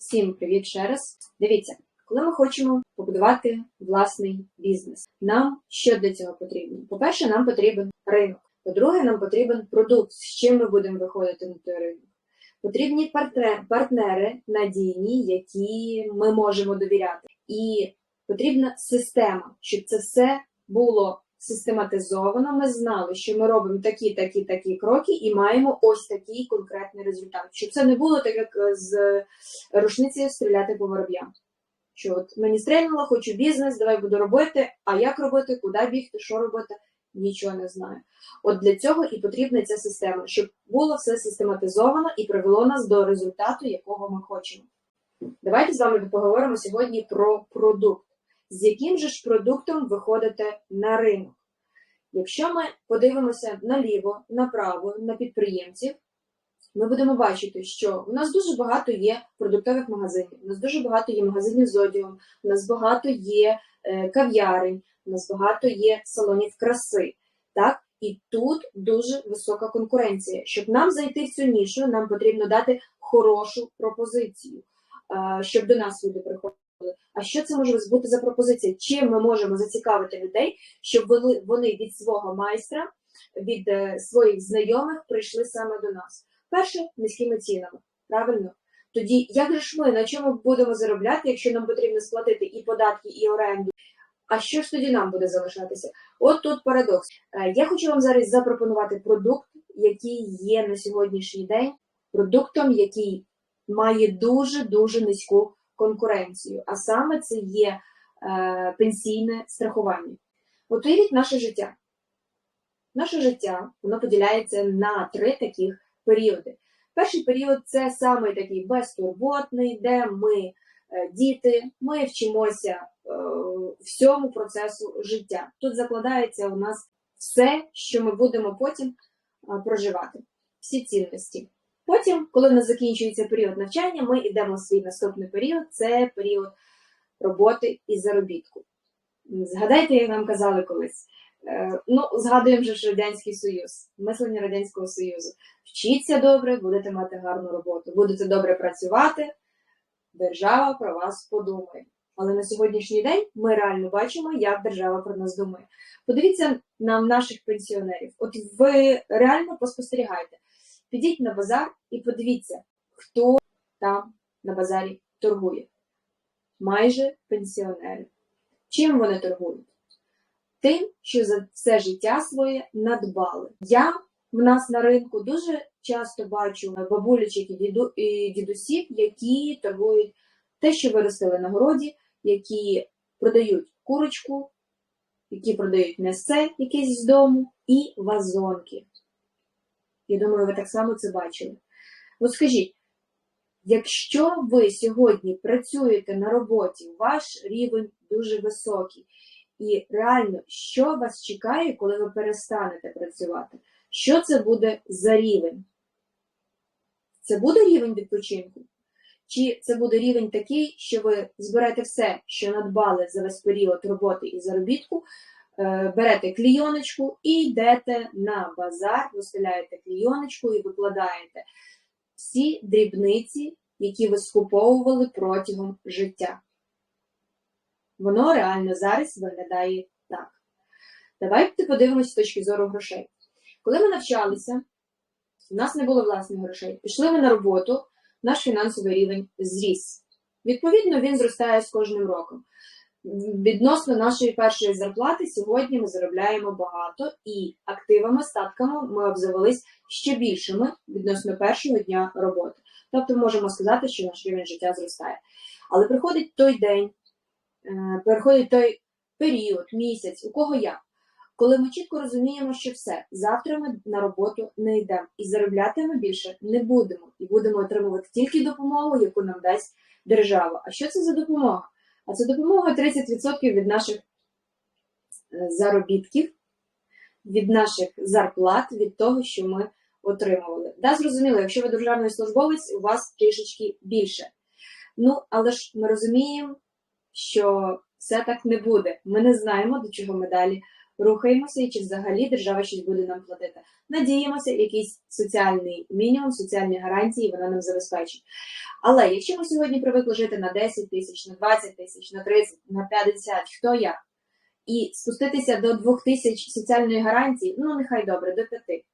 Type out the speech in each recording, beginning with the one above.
Всім привіт ще раз. Дивіться, коли ми хочемо побудувати власний бізнес, нам що для цього потрібно? По-перше, нам потрібен ринок. По-друге, нам потрібен продукт, з чим ми будемо виходити на той ринок. Потрібні партнер- партнери надійні, які ми можемо довіряти. І потрібна система, щоб це все було систематизовано. Ми знали, що ми робимо такі, такі, такі кроки і маємо ось такий конкретний результат. Щоб це не було так, як е, з рушницею стріляти по вороб'ям. Що от мені стрельнуло, хочу бізнес, давай буду робити. А як робити, куди бігти, що робити, нічого не знаю. От для цього і потрібна ця система, щоб було все систематизовано і привело нас до результату, якого ми хочемо. Давайте з вами поговоримо сьогодні про продукт. З яким же ж продуктом ви ходите на ринок? Якщо ми подивимося наліво, направо, на підприємців, ми будемо бачити, що у нас дуже багато є продуктових магазинів, у нас дуже багато є магазинів з одягом, у нас багато є е, кав'ярень, у нас багато є салонів краси. Так? І тут дуже висока конкуренція. Щоб нам зайти в цю нішу, нам потрібно дати хорошу пропозицію, е, щоб до нас люди приходили. А що це може бути за пропозиція? Чим ми можемо зацікавити людей, щоб вони- від свого майстра, від е, своїх знайомих прийшли саме до нас? Перше низькими цінами. Правильно? Тоді як же ж ми на чому будемо заробляти, якщо нам потрібно сплатити і податки, і оренду? А що ж тоді нам буде залишатися? От тут парадокс. Е, Я хочу вам зараз запропонувати продукт, який є на сьогоднішній день продуктом, який має дуже дуже низьку конкуренцію. А саме це є е, пенсійне страхування. От уявіть наше життя. Наше життя воно поділяється на три таких періоди. Перший період це саме такий безтурботний, де ми е, діти, ми вчимося е, всьому процесу життя. Тут закладається у нас все, що ми будемо потім е, проживати, всі цінності. Потім, коли в нас закінчується період навчання, ми йдемо в свій наступний період це період роботи і заробітку. Згадайте, як нам казали колись. Е, Ну, згадуємо ж Радянський Союз, мислення Радянського Союзу. Вчіться добре, будете мати гарну роботу, будете добре працювати, держава про вас подумає. Але на сьогоднішній день ми реально бачимо, як держава про нас думає. Подивіться на наших пенсіонерів. От ви реально поспостерігайте. Підіть на базар і подивіться, хто там на базарі торгує. Майже пенсіонери. Чим вони торгують? Тим, що за все життя своє надбали. Я в нас на ринку дуже часто бачу бабулечок і, діду, і дідусів, які торгують те, що виростили на городі, які продають курочку, які продають м'ясце якесь з дому, і вазонки. Я думаю, ви так само це бачили. От скажіть, якщо ви сьогодні працюєте на роботі, ваш рівень дуже високий, і реально, що вас чекає, коли ви перестанете працювати? Що це буде за рівень? Це буде рівень відпочинку? Чи це буде рівень такий, що ви зберете все, що надбали за весь період роботи і заробітку, берете клійоночку і йдете на базар, виставляєте клійоночку і викладаєте всі дрібниці, які ви скуповували протягом життя. Воно реально зараз виглядає так. Давайте подивимось з точки зору грошей. Коли ми навчалися, у нас не було власних грошей. Пішли ми на роботу, наш фінансовий рівень зріс. Відповідно, він зростає з кожним роком. Відносно нашої першої зарплати сьогодні ми заробляємо багато і активами, статками ми обзавелись ще більшими відносно першого дня роботи. Тобто можемо сказати, що наш рівень життя зростає. Але приходить той день, е, приходить той період, місяць, у кого як, коли ми чітко розуміємо, що все, завтра ми на роботу не йдемо і заробляти ми більше не будемо, і будемо отримувати тільки допомогу, яку нам дасть держава. А що це за допомога? А це допомога 30% від наших е, заробітків, від наших зарплат, від того, що ми отримували. Да, зрозуміло, якщо ви державний службовець, у вас трішечки більше. Ну, але ж ми розуміємо, що все так не буде. Ми не знаємо, до чого ми далі рухаємося і чи взагалі держава щось буде нам платити. Надіємося, якийсь соціальний мінімум, соціальні гарантії вона нам забезпечить. Але якщо ми сьогодні привикли жити на 10 тисяч, на 20 тисяч, на 30, на 50, хто як, і спуститися до 2 тисяч соціальної гарантії, ну нехай добре, до 5,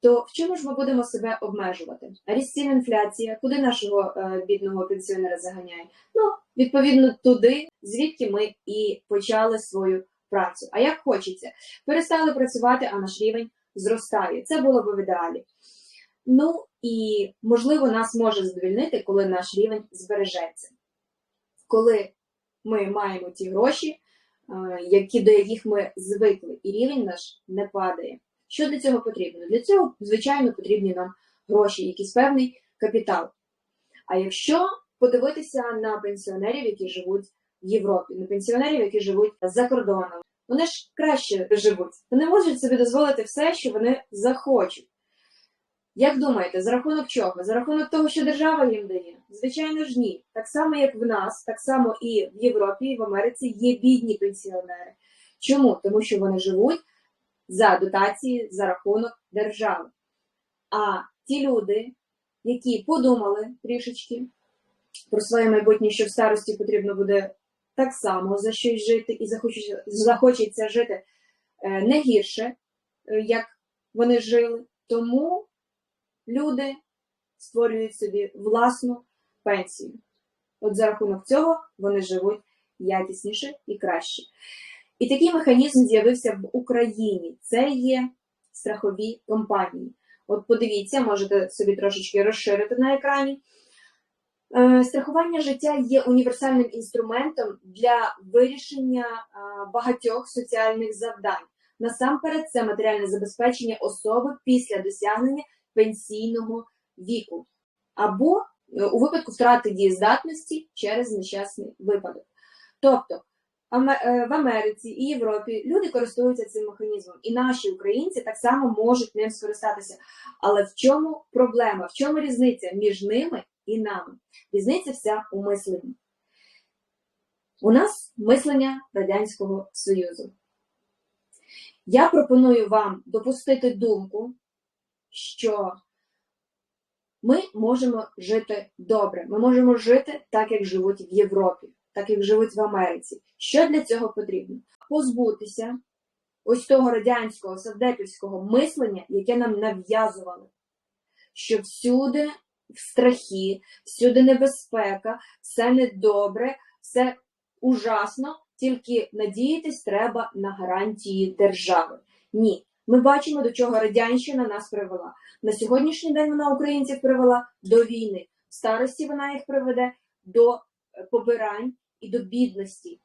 то в чому ж ми будемо себе обмежувати? Ріст цін інфляція, куди нашого е, бідного пенсіонера заганяє? Ну, відповідно, туди, звідки ми і почали свою працю. А як хочеться, перестали працювати, а наш рівень зростає. Це було б в ідеалі. Ну і можливо нас може задовільнити, коли наш рівень збережеться. Коли ми маємо ті гроші, е, які, до яких ми звикли, і рівень наш не падає. Що для цього потрібно? Для цього, звичайно, потрібні нам гроші, якийсь певний капітал. А якщо подивитися на пенсіонерів, які живуть Європі, на пенсіонерів, які живуть за кордоном, вони ж краще живуть. Вони можуть собі дозволити все, що вони захочуть. Як думаєте, за рахунок чого? За рахунок того, що держава їм дає? Звичайно ж ні. Так само, як в нас, так само і в Європі, і в Америці є бідні пенсіонери. Чому? Тому що вони живуть за дотації за рахунок держави. А ті люди, які подумали трішечки про своє майбутнє, що в старості потрібно буде так само за щось жити, і захочеться, захочеться жити е, не гірше, е, як вони жили. Тому люди створюють собі власну пенсію. От за рахунок цього вони живуть якісніше і краще. І такий механізм з'явився в Україні. Це є страхові компанії. От подивіться, можете собі трошечки розширити на екрані. Е, страхування життя є універсальним інструментом для вирішення багатьох соціальних завдань. Насамперед, це матеріальне забезпечення особи після досягнення пенсійного віку, або е, у випадку втрати дієздатності через нещасний випадок. Тобто е, в Америці і Європі люди користуються цим механізмом, і наші українці так само можуть ним скористатися. Але в чому проблема? В чому різниця між ними і нами? Різниця вся у мисленні. У нас мислення Радянського Союзу. Я пропоную вам допустити думку, що ми можемо жити добре, ми можемо жити так, як живуть в Європі, так як живуть в Америці. Що для цього потрібно? Позбутися ось того радянського савдепівського мислення, яке нам нав'язували, що всюди в страхі, всюди небезпека, все недобре, все ужасно, тільки надіятись треба на гарантії держави. Ні. Ми бачимо, до чого радянщина нас привела. На сьогоднішній день вона українців привела до війни. В старості вона їх приведе до е, побирань і до бідності.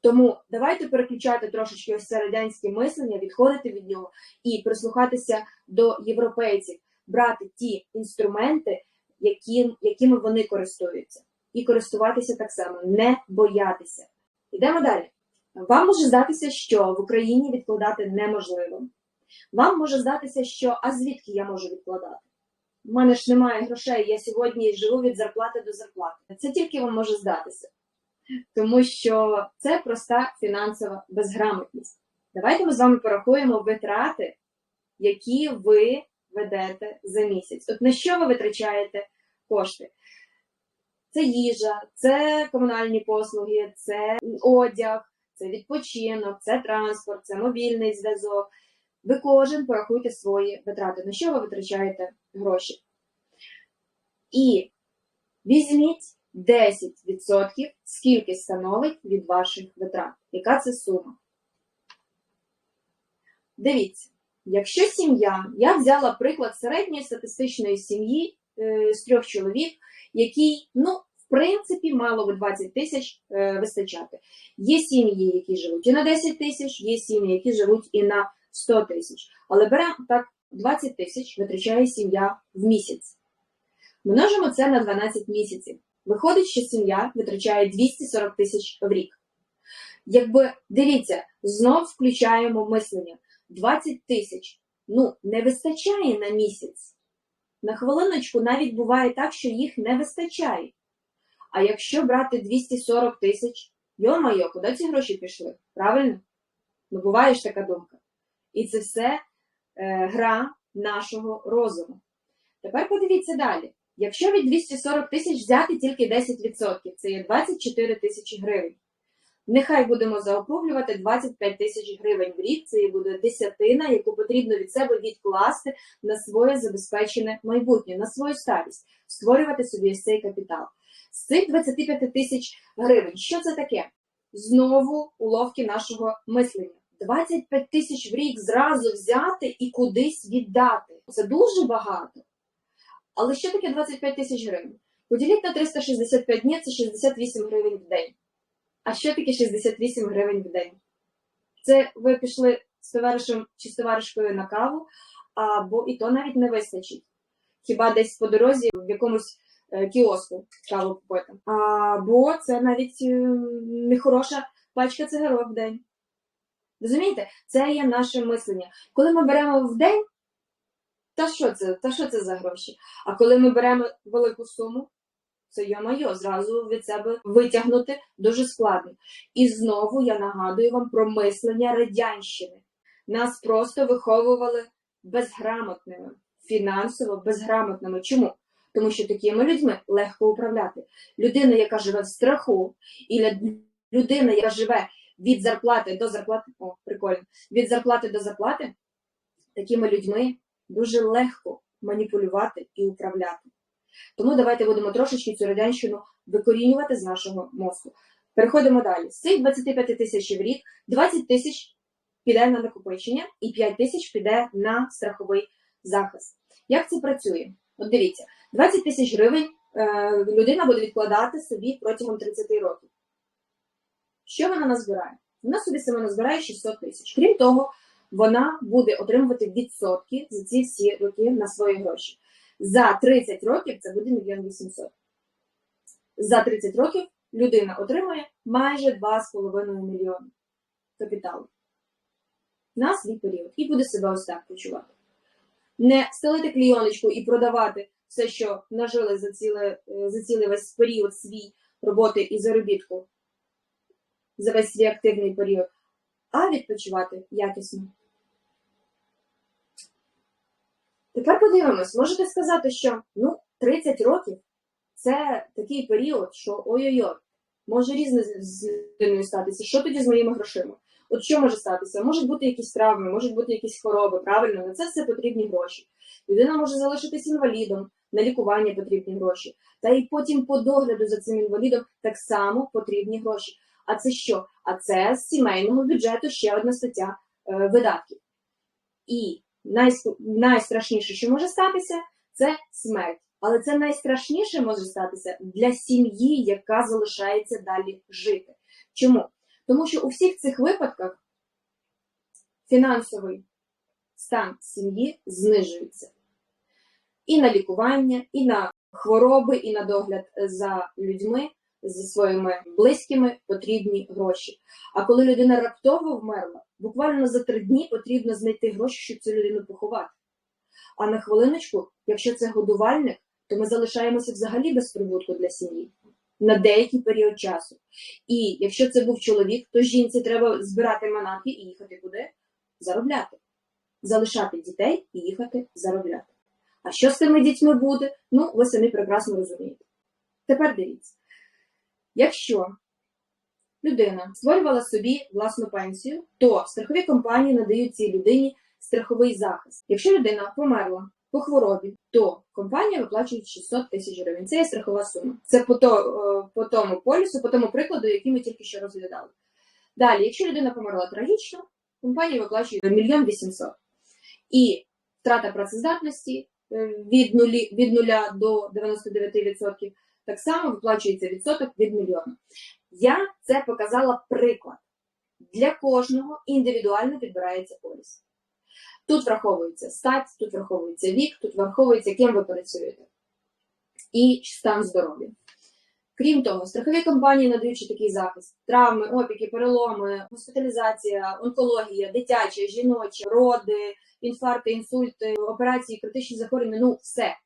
Тому давайте переключати трошечки ось це радянське мислення, відходити від нього і прислухатися до європейців, брати ті інструменти, які, якими вони користуються, і користуватися так само, не боятися. Йдемо далі. Вам може здатися, що в Україні відкладати неможливо. Вам може здатися, що а звідки я можу відкладати? У мене ж немає грошей, я сьогодні живу від зарплати до зарплати. Це тільки вам може здатися. Тому що це проста фінансова безграмотність. Давайте ми з вами порахуємо витрати, які ви ведете за місяць. От на що ви витрачаєте кошти? Це їжа, це комунальні послуги, це одяг це відпочинок, це транспорт, це мобільний зв'язок. Ви кожен порахуйте свої витрати, на що ви витрачаєте гроші. І візьміть 10%, скільки становить від ваших витрат. Яка це сума? Дивіться, якщо сім'я, я взяла приклад середньої статистичної сім'ї е, з трьох чоловік, який, ну, в принципі, мало би 20 тисяч е, вистачати. Є сім'ї, які живуть і на 10 тисяч, є сім'ї, які живуть і на 100 тисяч. Але беремо так, 20 тисяч витрачає сім'я в місяць. Множимо це на 12 місяців. Виходить, що сім'я витрачає 240 тисяч в рік. Якби дивіться, знов включаємо мислення: 20 тисяч ну, не вистачає на місяць. На хвилиночку навіть буває так, що їх не вистачає. А якщо брати 240 тисяч, йо-майо, куди ці гроші пішли? Правильно? Ну, буває ж така думка. І це все е, гра нашого розуму. Тепер подивіться далі. Якщо від 240 тисяч взяти тільки 10%, це є 24 тисячі гривень. Нехай будемо заокруглювати 25 тисяч гривень в рік, це і буде десятина, яку потрібно від себе відкласти на своє забезпечене майбутнє, на свою старість, створювати собі цей капітал. З цих 25 тисяч гривень, що це таке? Знову уловки нашого мислення. 25 тисяч в рік зразу взяти і кудись віддати. Це дуже багато. Але що таке 25 тисяч гривень? Поділіть на 365 днів це 68 гривень в день. А що таке 68 гривень в день? Це ви пішли з товаришем чи з товаришкою на каву, або і то навіть не вистачить. Хіба десь по дорозі в якомусь е, кіоску каву купити. Або це навіть е, нехороша пачка цигарок в день. Розумієте? Це є наше мислення. Коли ми беремо в день, та що це, та що це за гроші? А коли ми беремо велику суму, це йо-майо, зразу від себе витягнути дуже складно. І знову я нагадую вам про мислення радянщини. Нас просто виховували безграмотними, фінансово безграмотними. Чому? Тому що такими людьми легко управляти. Людина, яка живе в страху, і людина, яка живе від зарплати до зарплати, о, прикольно, від зарплати до зарплати, такими людьми дуже легко маніпулювати і управляти. Тому давайте будемо трошечки цю радянщину викорінювати з нашого мозку. Переходимо далі. З цих 25 тисяч в рік 20 тисяч піде на накопичення і 5 тисяч піде на страховий захист. Як це працює? От дивіться, 20 тисяч гривень е, людина буде відкладати собі протягом 30 років. Що вона назбирає? Вона собі сама назбирає 600 тисяч. Крім того, вона буде отримувати відсотки за ці всі роки на свої гроші. За 30 років це буде мільйон 800. За 30 років людина отримує майже 2,5 мільйони капіталу на свій період і буде себе ось так почувати. Не стелити клійоночку і продавати все, що нажили за, ціле, е, за цілий весь період свій роботи і заробітку, за весь свій активний період, а відпочивати якісно. Тепер подивимось, можете сказати, що ну, 30 років це такий період, що ой-ой-ой, може різне з- людиною статися. Що тоді з моїми грошима? От що може статися? Можуть бути якісь травми, можуть бути якісь хвороби, правильно, на це все потрібні гроші. Людина може залишитись інвалідом, на лікування потрібні гроші. Та й потім по догляду за цим інвалідом так само потрібні гроші. А це що? А це з сімейного бюджету ще одна стаття е, видатків. І найстрашніше, що може статися, це смерть. Але це найстрашніше може статися для сім'ї, яка залишається далі жити. Чому? Тому що у всіх цих випадках фінансовий стан сім'ї знижується. І на лікування, і на хвороби, і на догляд за людьми, зі своїми близькими потрібні гроші. А коли людина раптово вмерла, буквально за три дні потрібно знайти гроші, щоб цю людину поховати. А на хвилиночку, якщо це годувальник, то ми залишаємося взагалі без прибутку для сім'ї на деякий період часу. І якщо це був чоловік, то жінці треба збирати манатки і їхати куди? Заробляти. Залишати дітей і їхати заробляти. А що з тими дітьми буде? Ну, ви самі прекрасно розумієте. Тепер дивіться. Якщо людина створювала собі власну пенсію, то страхові компанії надають цій людині страховий захист. Якщо людина померла по хворобі, то компанія виплачує 600 тисяч гривень. Це є страхова сума. Це по, то, е, по тому полісу, по тому прикладу, який ми тільки що розглядали. Далі, якщо людина померла трагічно, компанія виплачує мільйон вісімсот. І втрата працездатності е, від, нулі, від 0 до 99% так само виплачується відсоток від мільйона. Я це показала приклад. Для кожного індивідуально підбирається поліс. Тут враховується стать, тут враховується вік, тут враховується, ким ви працюєте, і стан здоров'я. Крім того, страхові компанії надаючи такий захист: травми, опіки, переломи, госпіталізація, онкологія, дитяча, жіноча, роди, інфаркти, інсульти, операції, критичні захворювання, ну все.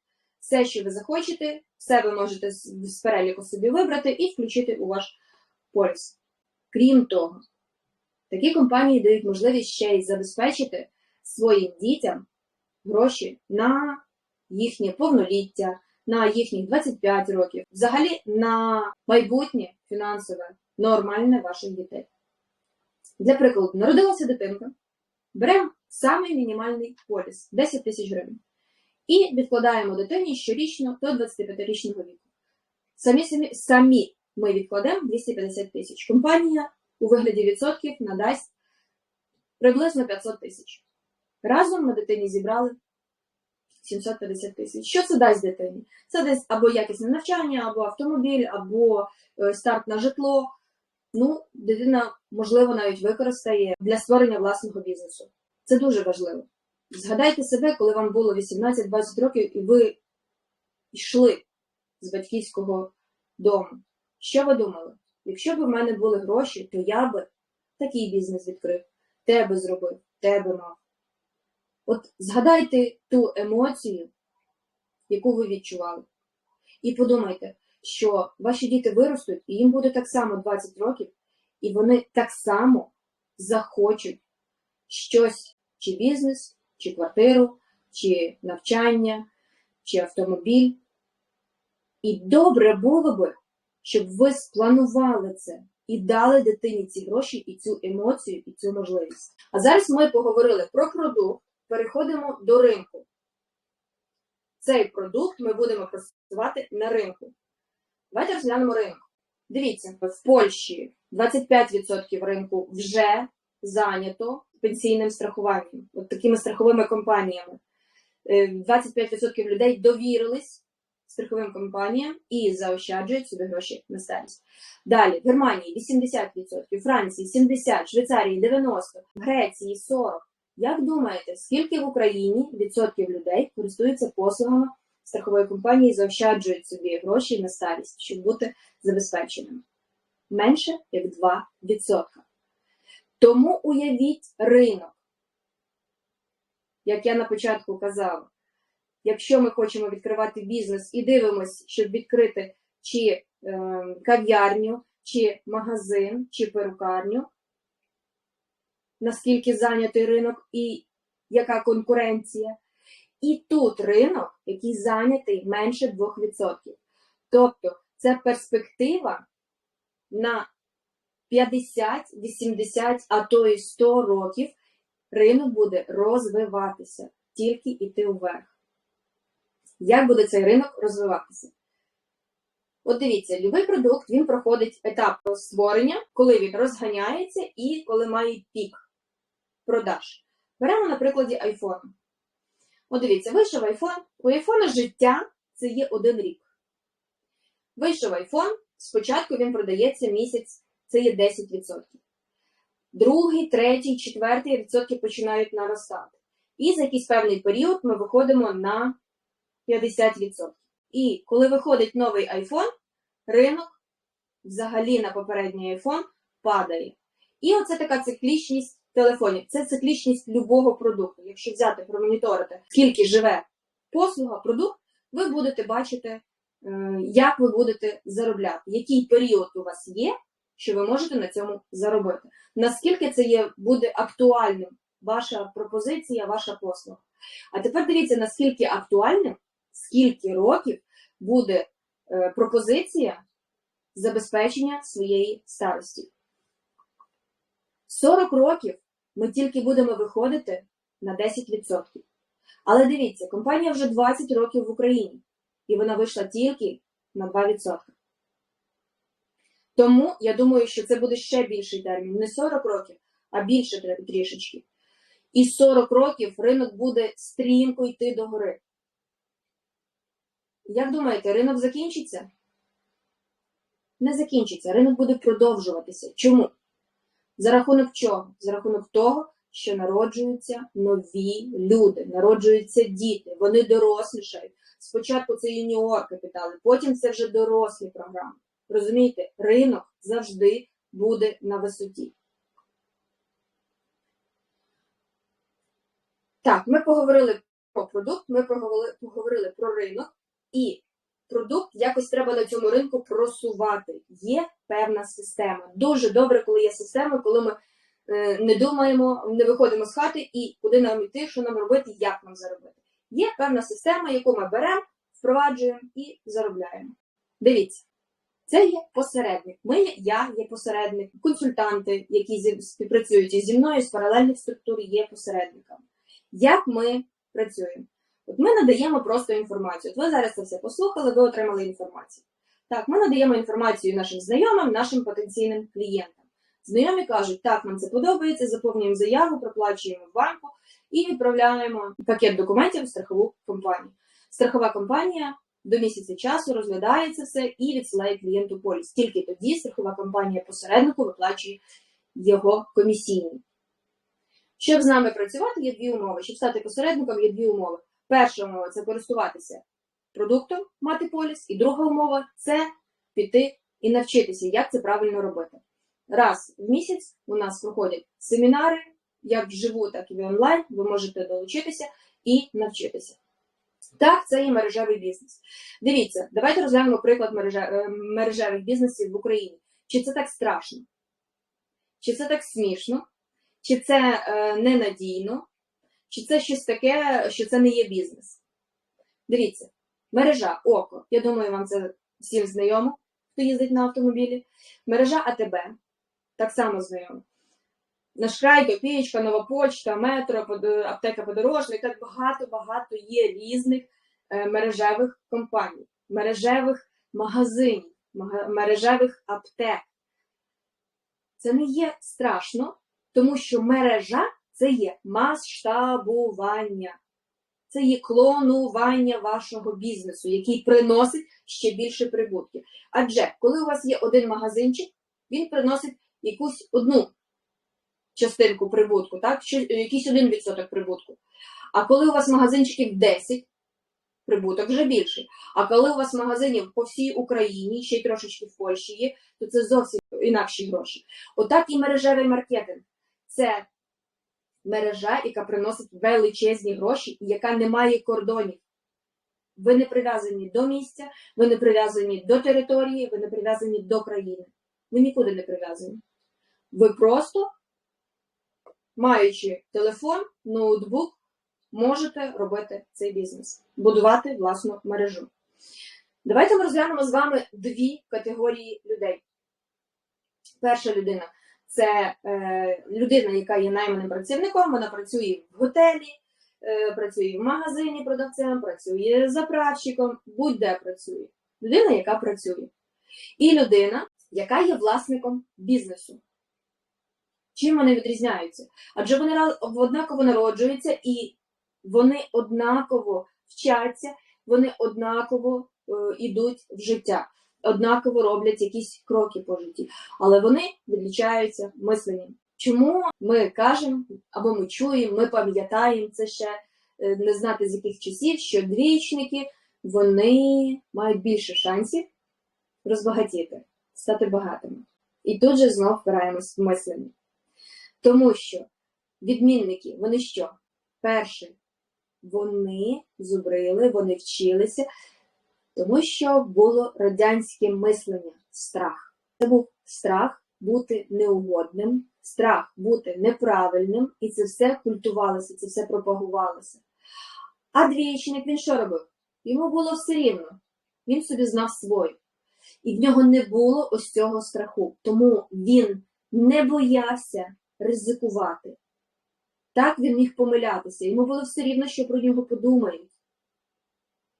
Все, що ви захочете, все ви можете з переліку собі вибрати і включити у ваш поліс. Крім того, Такі компанії дають можливість ще й забезпечити своїм дітям гроші на їхнє повноліття, на їхніх 25 років, взагалі на майбутнє фінансове, нормальне ваших дітей. Для прикладу, народилася дитинка, беремо самий мінімальний поліс 10 тисяч гривень і відкладаємо дитині щорічно до 25-річного віку. Самі, самі, самі ми відкладемо 250 тисяч. Компанія у вигляді відсотків надасть приблизно 500 тисяч. Разом ми дитині зібрали 750 тисяч. Що це дасть дитині? Це десь або якісне навчання, або автомобіль, або е, старт на житло. Ну, дитина, можливо, навіть використає для створення власного бізнесу. Це дуже важливо. Згадайте себе, коли вам було 18-20 років, і ви йшли з батьківського дому. Що ви думали? Якщо б в мене були гроші, то я би такий бізнес відкрив, тебе зробив, тебе мав. От згадайте ту емоцію, яку ви відчували. І подумайте, що ваші діти виростуть, і їм буде так само 20 років, і вони так само захочуть щось, чи бізнес, чи квартиру, чи навчання, чи автомобіль. І добре було би, щоб ви спланували це і дали дитині ці гроші, і цю емоцію, і цю можливість. А зараз ми поговорили про продукт, переходимо до ринку. Цей продукт ми будемо просувати на ринку. Давайте розглянемо ринок. Дивіться, в Польщі 25% ринку вже зайнято пенсійним страхуванням, от такими страховими компаніями. Е, 25% людей довірились страховим компаніям і заощаджують собі гроші на старість. Далі, в Германії 80%, Франції 70%, Швейцарії 90%, Греції 40%. Як думаєте, скільки в Україні відсотків людей користуються послугами страхової компанії і заощаджують собі гроші на старість, щоб бути забезпеченими? Менше як 2%. Тому уявіть ринок, як я на початку казала, якщо ми хочемо відкривати бізнес і дивимося, щоб відкрити чи е, кав'ярню, чи магазин, чи перукарню, наскільки зайнятий ринок і яка конкуренція. І тут ринок, який зайнятий менше 2%. Тобто це перспектива на 50, 80, а то і 100 років ринок буде розвиватися, тільки йти вверх. Як буде цей ринок розвиватися? От дивіться, будь-який продукт він проходить етап створення, коли він розганяється і коли має пік продаж. Беремо на прикладі iPhone. От дивіться, вийшов iPhone. У iPhone життя це є один рік. Вийшов iPhone, спочатку він продається місяць, це є 10%. Другий, третій, четвертий відсотки починають наростати. І за якийсь певний період ми виходимо на 50%. І коли виходить новий iPhone, ринок взагалі на попередній iPhone падає. І оце така циклічність телефонів. Це циклічність любого продукту. Якщо взяти, промоніторити, скільки живе послуга, продукт, ви будете бачити, е, як ви будете заробляти, який період у вас є, що ви можете на цьому заробити. Наскільки це є, буде актуальним ваша пропозиція, ваша послуга. А тепер дивіться, наскільки актуальним, скільки років буде е, пропозиція забезпечення своєї старості. 40 років ми тільки будемо виходити на 10%. Але дивіться, компанія вже 20 років в Україні, і вона вийшла тільки на 2%. Тому я думаю, що це буде ще більший термін, не 40 років, а більше трішечки. І 40 років ринок буде стрімко йти догори. Як думаєте, ринок закінчиться? Не закінчиться, ринок буде продовжуватися. Чому? За рахунок чого? За рахунок того, що народжуються нові люди, народжуються діти, вони дорослішають. Спочатку це юніор капітали, потім це вже дорослі програми. Розумієте, ринок завжди буде на висоті. Так, ми поговорили про продукт, ми поговорили, поговорили про ринок, і продукт якось треба на цьому ринку просувати. Є певна система. Дуже добре, коли є система, коли ми е, не думаємо, не виходимо з хати і куди нам йти, що нам робити, як нам заробити. Є певна система, яку ми беремо, впроваджуємо і заробляємо. Дивіться, це є посередник. Ми, я є посередник, консультанти, які співпрацюють із зі мною з паралельних структур, є посередниками. Як ми працюємо? От ми надаємо просто інформацію. От ви зараз це все послухали, ви отримали інформацію. Так, ми надаємо інформацію нашим знайомим, нашим потенційним клієнтам. Знайомі кажуть, так, нам це подобається, заповнюємо заяву, проплачуємо в банку і відправляємо пакет документів в страхову компанію. Страхова компанія до місяця часу розглядає це все і відсилає клієнту поліс. Тільки тоді страхова компанія посереднику виплачує його комісійний. Щоб з нами працювати, є дві умови. Щоб стати посередником, є дві умови. Перша умова це користуватися продуктом, мати поліс, і друга умова це піти і навчитися, як це правильно робити. Раз в місяць у нас проходять семінари, як вживу, так і в онлайн. Ви можете долучитися і навчитися. Так, це є мережевий бізнес. Дивіться, давайте розглянемо приклад е, мережевих бізнесів в Україні. Чи це так страшно? Чи це так смішно? Чи це е, ненадійно? Чи це щось таке, що це не є бізнес? Дивіться, мережа ОКО. Я думаю, вам це всім знайомо, хто їздить на автомобілі. Мережа АТБ так само знайома. Наш край, Копієчка, Нова Почта, Метро, аптека Подорожник, так багато-багато є різних е, мережевих компаній, мережевих магазинів, мережевих аптек. Це не є страшно, тому що мережа це є масштабування, це є клонування вашого бізнесу, який приносить ще більше прибутків. Адже коли у вас є один магазинчик, він приносить якусь одну частинку прибутку, так? Якийсь один відсоток прибутку. А коли у вас магазинчиків 10, прибуток вже більший. А коли у вас магазинів по всій Україні, ще й трошечки в Польщі є, то це зовсім інакші гроші. Отак і мережевий маркетинг. Це мережа, яка приносить величезні гроші і яка не має кордонів. Ви не прив'язані до місця, ви не прив'язані до території, ви не прив'язані до країни. Ви нікуди не прив'язані. Ви просто, маючи телефон, ноутбук, можете робити цей бізнес, будувати власну мережу. Давайте ми розглянемо з вами дві категорії людей. Перша людина це е, людина, яка є найманим працівником, вона працює в готелі, е, працює в магазині продавцем, працює заправщиком, будь-де працює. Людина, яка працює. І людина, яка є власником бізнесу. Чим вони відрізняються? Адже вони однаково народжуються і вони однаково вчаться, вони однаково е, йдуть в життя, однаково роблять якісь кроки по житті, але вони відлічаються мисленням. Чому ми кажемо або ми чуємо, ми пам'ятаємо це ще е, не знати з яких часів, що двічники вони мають більше шансів розбагатіти, стати багатими. І тут же знов впираємось в мислення. Тому що відмінники, вони що? Перше, вони зубрили, вони вчилися, тому що було радянське мислення, страх. Це був страх бути неугодним, страх бути неправильним, і це все культувалося, це все пропагувалося. А двічник він що робив? Йому було все рівно. Він собі знав своє. І в нього не було ось цього страху. Тому він не боявся ризикувати. Так він міг помилятися. Йому було все рівно, що про нього подумають.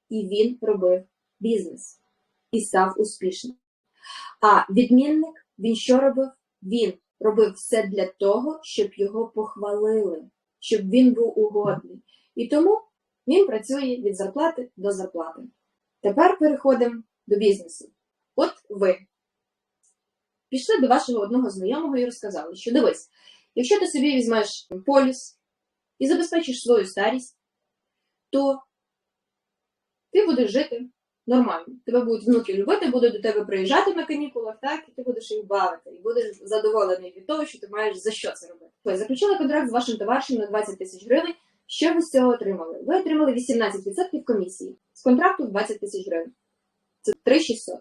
І він робив бізнес і став успішним. А відмінник, він що робив? Він робив все для того, щоб його похвалили, щоб він був угодний. І тому він працює від зарплати до зарплати. Тепер переходимо до бізнесу. От ви пішли до вашого одного знайомого і розказали, що дивись, якщо ти собі візьмеш поліс і забезпечиш свою старість, то ти будеш жити нормально. Тебе будуть внуки любити, будуть до тебе приїжджати на канікулах, так, і ти будеш їх бавити, і будеш задоволений від того, що ти маєш за що це робити. Ви заключили контракт з вашим товаришем на 20 тисяч гривень. Що ви з цього отримали? Ви отримали 18% комісії. З контракту 20 тисяч гривень. Це 3600.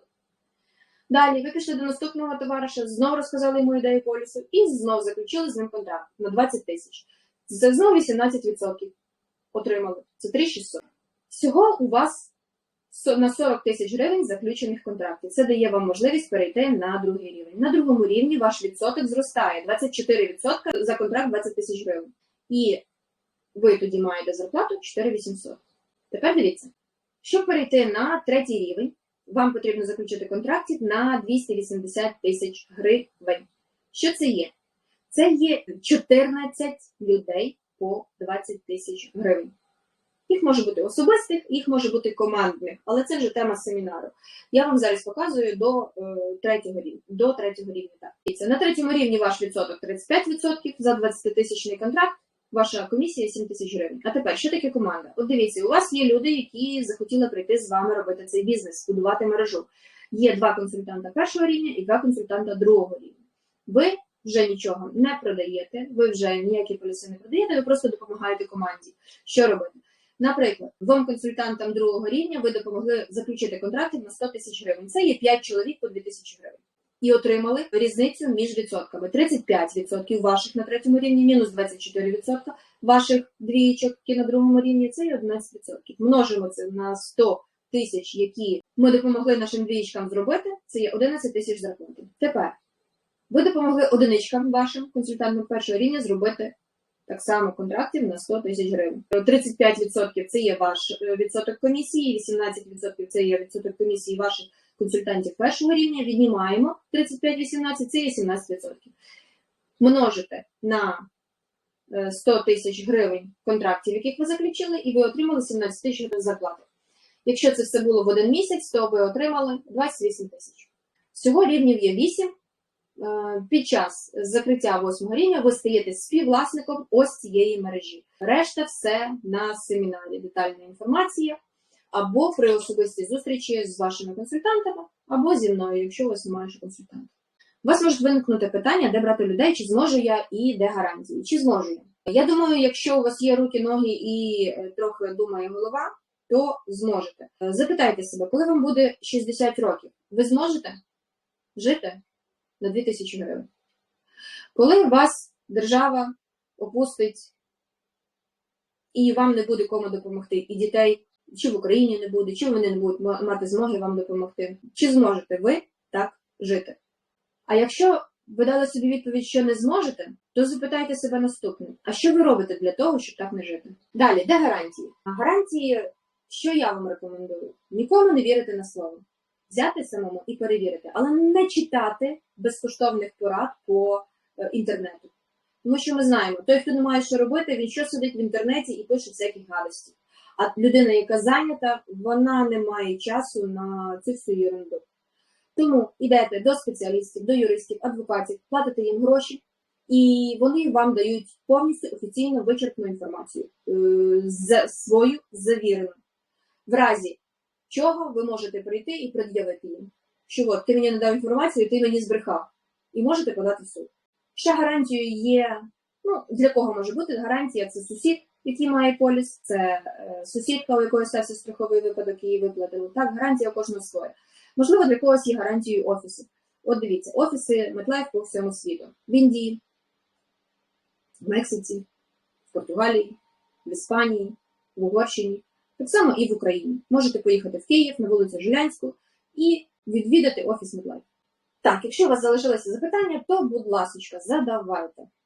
Далі ви пішли до наступного товариша, знову розказали йому ідею полісу і знову заключили з ним контракт на 20 тисяч. Це знову 18% отримали. Це 3600. Всього у вас на 40 тисяч гривень заключених контрактів. Це дає вам можливість перейти на другий рівень. На другому рівні ваш відсоток зростає 24% за контракт 20 тисяч гривень. І ви тоді маєте зарплату 4800. Тепер дивіться, щоб перейти на третій рівень, вам потрібно заключити контрактів на 280 тисяч гривень. Що це є? Це є 14 людей по 20 тисяч гривень. Їх може бути особистих, їх може бути командних, але це вже тема семінару. Я вам зараз показую до е, третього рівня. До третього рівня. Так. На третьому рівні ваш відсоток 35% за 20-тисячний контракт. Ваша комісія 7 тисяч гривень. А тепер що таке команда? От дивіться, у вас є люди, які захотіли прийти з вами робити цей бізнес, будувати мережу. Є два консультанта першого рівня і два консультанта другого рівня. Ви вже нічого не продаєте, ви вже ніякі поліси не продаєте, ви просто допомагаєте команді. Що робити? Наприклад, двом консультантам другого рівня ви допомогли заключити контрактів на 100 тисяч гривень. Це є 5 чоловік по 2 тисячі гривень. І отримали різницю між відсотками: 35% ваших на третьому рівні, мінус 24% ваших двієчок, які на другому рівні, це є 11%. Множимо це на 100 тисяч, які ми допомогли нашим двієчкам зробити, це є 11 тисяч зарплати. Тепер ви допомогли одиничкам вашим консультантам першого рівня зробити так само контрактів на 100 тисяч гривень. 35% це є ваш е, відсоток комісії, 18% це є відсоток комісії ваших консультантів першого рівня. Віднімаємо 35-18, це є 17%. Множите на е, 100 тисяч гривень контрактів, яких ви заключили, і ви отримали 17 тисяч гривень зарплати. Якщо це все було в один місяць, то ви отримали 28 тисяч. Всього рівнів є 8. Е, Під час закриття восьмого рівня ви стаєте співвласником ось цієї мережі. Решта все на семінарі. Детальна інформація або при особистій зустрічі з вашими консультантами, або зі мною, якщо у вас немає консультанта. У вас може виникнути питання, де брати людей, чи зможу я і де гарантії, чи зможу я. Я думаю, якщо у вас є руки, ноги і е, трохи думає голова, то зможете. Запитайте себе, коли вам буде 60 років, ви зможете жити на 2000 гривень? Коли вас держава опустить і вам не буде кому допомогти, і дітей чи в Україні не буде, чи вони не будуть мати змоги вам допомогти, чи зможете ви так жити? А якщо ви дали собі відповідь, що не зможете, то запитайте себе наступне: а що ви робите для того, щоб так не жити? Далі, де гарантії? А гарантії, що я вам рекомендую? Нікому не вірити на слово. Взяти самому і перевірити, але не читати безкоштовних порад по е, інтернету. Тому що ми знаємо, той, хто не має що робити, він що сидить в інтернеті і пише всякі гадості. А людина, яка зайнята, вона не має часу на цю всю ерунду. Тому йдете до спеціалістів, до юристів, адвокатів, платите їм гроші, і вони вам дають повністю офіційно вичерпну інформацію, е, свою завірену. В разі чого ви можете прийти і пред'явити їм, що от ти мені не дав інформацію, ти мені збрехав, і можете подати в суд. Ще гарантією є, ну для кого може бути гарантія? Це сусід, який має поліс, це е, сусідка, у якої стався страховий випадок, її виплатили. Так, гарантія у кожного своя. Можливо, для когось є гарантією офіси. От дивіться, офіси MetLife по всьому світу. В Індії, в Мексиці, в Португалії, в Іспанії, в Угорщині, так само і в Україні. Можете поїхати в Київ на вулицю Жилянську і відвідати офіс Медлайф. Так, якщо у вас залишилися запитання, то, будь ласка, задавайте.